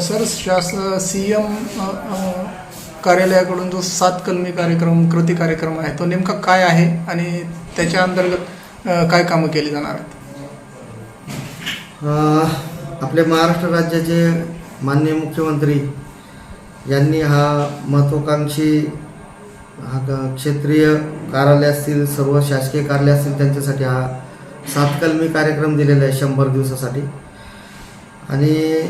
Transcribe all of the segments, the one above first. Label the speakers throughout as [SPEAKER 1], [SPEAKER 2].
[SPEAKER 1] Sir शास C M कार्यालयाकडून जो सात कलमी कार्यक्रम कृती कार्यक्रम आहे तो नेमका काय आहे आणि त्याच्या अंतर्गत काय कामं केली जाणार आहेत?
[SPEAKER 2] आपल्या आपले महाराष्ट्र राज्याचे माननीय मुख्यमंत्री यांनी हा महत्त्वाकांक्षी हा क्षेत्रीय कार्यालय असतील सर्व शासकीय कार्यालय असतील त्यांच्यासाठी हा सातकलमी कार्यक्रम दिलेला आहे शंभर दिवसासाठी. आणि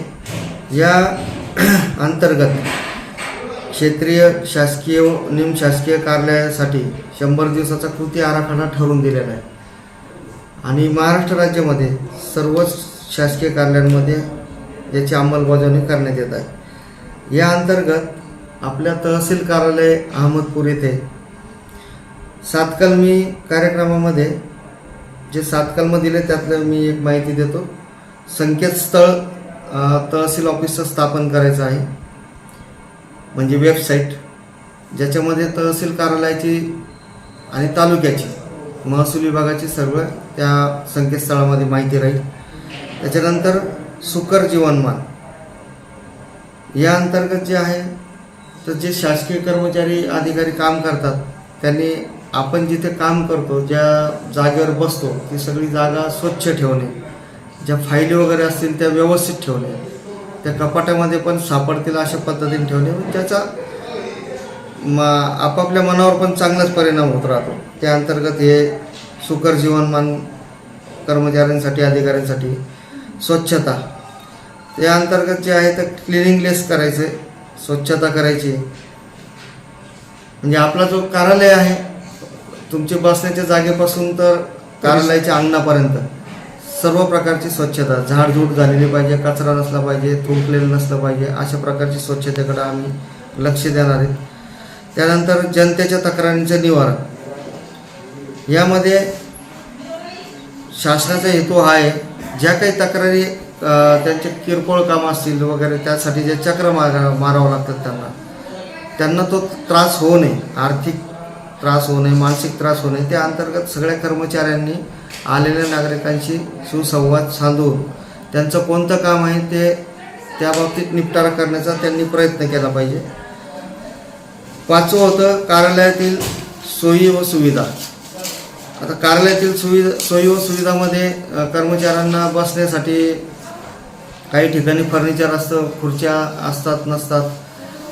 [SPEAKER 2] या अंतर्गत क्षेत्रीय शासकीय व निमशासकीय कार्यालयासाठी शंभर दिवसाचा कृती आराखडा ठरवून दिलेला आहे. आणि महाराष्ट्र राज्यामध्ये सर्वच शासकीय कार्यालयांमध्ये याची अंमलबजावणी करण्यात येत आहे. या अंतर्गत आपल्या तहसील कार्यालय अहमदपूर येथे सातकलमी कार्यक्रमामध्ये जे सातकलम दिले त्यातलं मी एक माहिती देतो. संकेतस्थळ तहसील ऑफिसचं स्थापन करायचं आहे. म्हणजे वेबसाईट ज्याच्यामध्ये तहसील कार्यालयाची आणि तालुक्याची महसूल विभागाची सर्व त्या संकेतस्थळामध्ये माहिती राहील. त्याच्यानंतर सुकर जीवनमान. या अंतर्गत जे आहे तर जे शासकीय कर्मचारी अधिकारी काम करतात त्यांनी आपण जिथे काम करतो ज्या जागेवर बसतो ती सगळी जागा स्वच्छ ठेवणे. ज्या फाईली वगैरे असतील त्या व्यवस्थित ठेवणे त्या कपाटामध्ये पण सापडतील अशा पद्धतीने ठेवणे व त्याचा म आपापल्या मनावर पण चांगलाच परिणाम होत राहतो. त्या अंतर्गत हे सुकर जीवनमान कर्मचाऱ्यांसाठी अधिकाऱ्यांसाठी स्वच्छता. त्या अंतर्गत जे आहे तर क्लिनिंगलेस करायचे स्वच्छता करायची. म्हणजे आपला जो कार्यालय आहे तुमचे बसण्याच्या जागेपासून तर कार्यालयाच्या अंगणापर्यंत. सर्व प्रकारची स्वच्छता झाडझूड झालेली पाहिजे कचरा नसला पाहिजे थुंकलेलं नसलं पाहिजे अशा प्रकारची स्वच्छतेकडे आम्ही लक्ष देणार आहे. त्यानंतर जनतेच्या तक्रारींचं निवारण. यामध्ये शासनाचा हेतू हा आहे ज्या काही तक्रारी त्यांचे किरकोळ काम असतील वगैरे त्यासाठी जे चक्र मारा मारावं लागतात त्यांना त्यांना तो त्रास होऊ नये आर्थिक त्रास होऊ नये मानसिक त्रास होऊ नये त्या अंतर्गत सगळ्या कर्मचाऱ्यांनी आलेल्या नागरिकांशी सुसंवाद साधून त्यांचं कोणतं काम आहे ते त्या बाबतीत निपटारा करण्याचा त्यांनी प्रयत्न केला पाहिजे. पाचवं होतं कार्यालयातील सोयी व सुविधा. आता कार्यालयातील सुविधा सोयी व सुविधामध्ये कर्मचाऱ्यांना बसण्यासाठी काही ठिकाणी फर्निचर असतं खुर्च्या असतात नसतात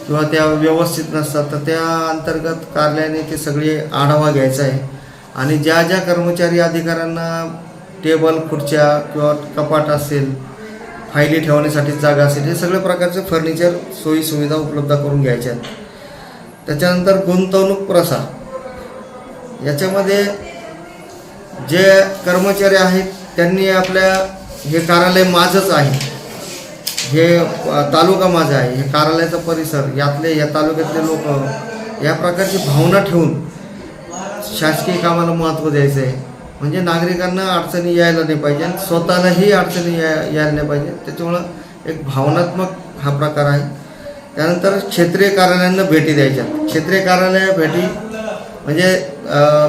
[SPEAKER 2] किंवा त्या व्यवस्थित नसतात. तर त्या अंतर्गत कार्यालयाने ते सगळे आढावा घ्यायचा आहे. आणि ज्या ज्या कर्मचारी अधिकाऱ्यांना टेबल खुर्च्या किंवा कपाट असेल फायली ठेवण्यासाठी जागा असेल हे सगळ्या प्रकारचे फर्निचर सोयीसुविधा उपलब्ध करून घ्यायच्या आहेत. त्याच्यानंतर गुंतवणूक प्रसार याच्यामध्ये जे कर्मचारी आहेत त्यांनी आपल्या हे कार्यालय माझंच आहे. हे तालुका माझा आहे. हे कार्यालयाचा परिसर यातले या तालुक्यातले लोक या प्रकारची भावना ठेवून शासकीय कामाला महत्त्व द्यायचं आहे म्हणजे नागरिकांना अडचणी यायला नाही पाहिजे आणि स्वतःलाही अडचणी या यायला नाही पाहिजे. त्याच्यामुळं एक भावनात्मक हा प्रकार आहे. त्यानंतर क्षेत्रीय कार्यालयांना भेटी द्यायच्या. क्षेत्रीय कार्यालय भेटी म्हणजे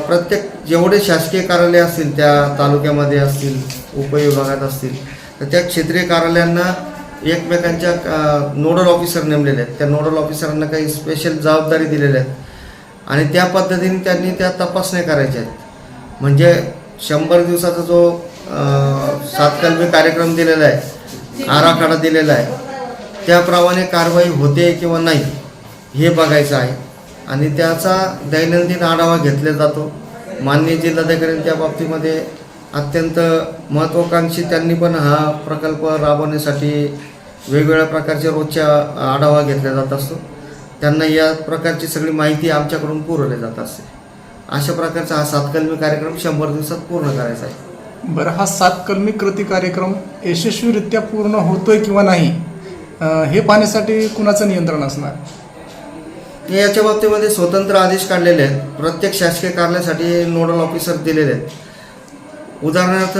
[SPEAKER 2] प्रत्येक जेवढे शासकीय कार्यालय असतील त्या तालुक्यामध्ये असतील उपविभागात असतील तर त्या क्षेत्रीय कार्यालयांना एकमेकांच्या नोडल ऑफिसर नेमलेले आहेत. त्या नोडल ऑफिसरांना काही स्पेशल जबाबदारी दिलेल्या आहेत. आणि त्या पद्धतीने त्यांनी त्या तपासण्या करायच्या आहेत. म्हणजे शंभर दिवसाचा जो सातकल्मी कार्यक्रम दिलेला आहे आराखडा दिलेला आहे त्याप्रमाणे कारवाई होते किंवा नाही हे बघायचं आहे. आणि त्याचा दैनंदिन आढावा घेतला जातो. माननीय जिल्हाधिकाऱ्यांच्या बाबतीमध्ये अत्यंत महत्त्वाकांक्षी त्यांनी पण हा प्रकल्प राबवण्यासाठी वेगवेगळ्या प्रकारचे रोजच्या आढावा घेतला जात असतो. त्यांना या प्रकारची सगळी माहिती आमच्याकडून पुरवली जात असते अशा प्रकारचा हा सातकलमी कार्यक्रम शंभर दिवसात पूर्ण करायचा आहे.
[SPEAKER 1] बरं हा सात कलमी कृती कार्यक्रम यशस्वीरित्या पूर्ण होतोय किंवा नाही हे पाहण्यासाठी कुणाचं नियंत्रण असणार?
[SPEAKER 2] याच्या बाबतीमध्ये स्वतंत्र आदेश काढलेले आहेत. प्रत्येक शासकीय कार्यालयासाठी नोडल ऑफिसर दिलेले आहेत. उदाहरणार्थ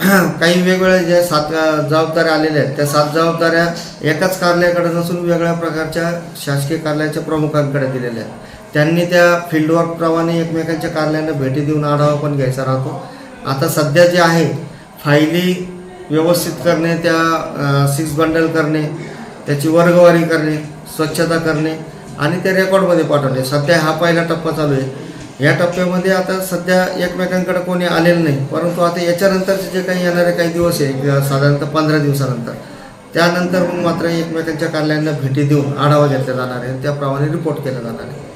[SPEAKER 2] काही वेगवेगळ्या ज्या सात जबाबदाऱ्या आलेल्या आहेत त्या सात जबाबदाऱ्या एकाच कार्यालयाकडे नसून वेगळ्या प्रकारच्या शासकीय कार्यालयाच्या प्रमुखांकडे दिलेल्या आहेत. त्यांनी त्या फील्डवर्कप्रमाणे एकमेकांच्या कार्यालयांना भेटी देऊन आढावा पण घ्यायचा राहतो. आता सध्या जे आहे फायली व्यवस्थित करणे त्या सिक्स बंडल करणे त्याची वर्गवारी करणे स्वच्छता करणे आणि ते रेकॉर्डमध्ये पाठवणे. सध्या हा पहिला टप्पा चालू आहे. या टप्प्यामध्ये आता सध्या एकमेकांकडे कोणी आलेलं नाही परंतु आता याच्यानंतरचे जे काही येणारे काही दिवस आहे किंवा साधारणतः पंधरा दिवसानंतर त्यानंतर मग मात्र एकमेकांच्या कार्यालयांना भेटी देऊन आढावा घेतला जाणार आहे त्याप्रमाणे रिपोर्ट केला जाणार आहे.